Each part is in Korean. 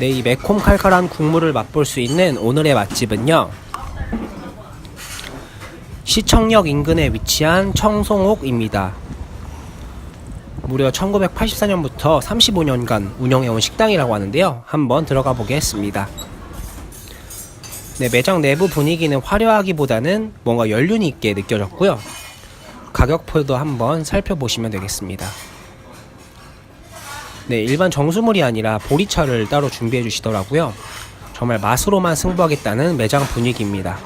네, 이 매콤 칼칼한 국물을 맛볼 수 있는 오늘의 맛집은요. 시청역 인근에 위치한 청송옥입니다. 무려 1984년부터 35년간 운영해온 식당이라고 하는데요. 한번 들어가 보겠습니다. 네, 매장 내부 분위기는 화려하기보다는 뭔가 연륜이 있게 느껴졌고요. 가격표도 한번 살펴보시면 되겠습니다. 네, 일반 정수물이 아니라 보리차를 따로 준비해 주시더라고요. 정말 맛으로만 승부하겠다는 매장 분위기입니다.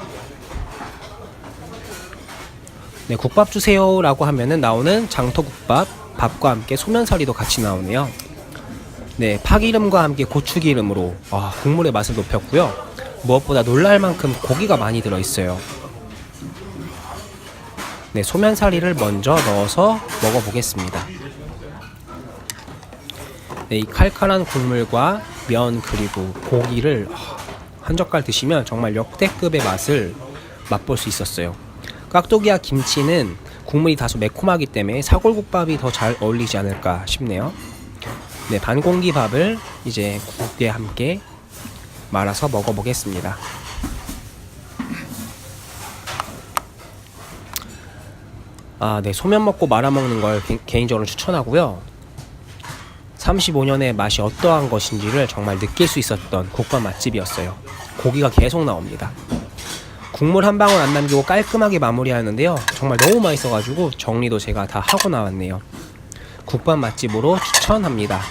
네, 국밥 주세요라고 하면은 나오는 장터국밥, 밥과 함께 소면사리도 같이 나오네요. 네, 파기름과 함께 고추기름으로 아, 국물의 맛을 높였고요. 무엇보다 놀랄 만큼 고기가 많이 들어 있어요. 네, 소면사리를 먼저 넣어서 먹어보겠습니다. 네, 이 칼칼한 국물과 면 그리고 고기를 아, 한 젓갈 드시면 정말 역대급의 맛을 맛볼 수 있었어요. 깍두기와 김치는 국물이 다소 매콤하기 때문에 사골국밥이 더 잘 어울리지 않을까 싶네요. 네, 반 공기 밥을 이제 국에 함께 말아서 먹어보겠습니다. 아, 네, 소면 먹고 말아 먹는 걸 개- 개인적으로 추천하고요. 35년의 맛이 어떠한 것인지를 정말 느낄 수 있었던 국밥 맛집이었어요. 고기가 계속 나옵니다. 국물 한 방울 안 남기고 깔끔하게 마무리하는데요. 정말 너무 맛있어가지고 정리도 제가 다 하고 나왔네요. 국밥 맛집으로 추천합니다.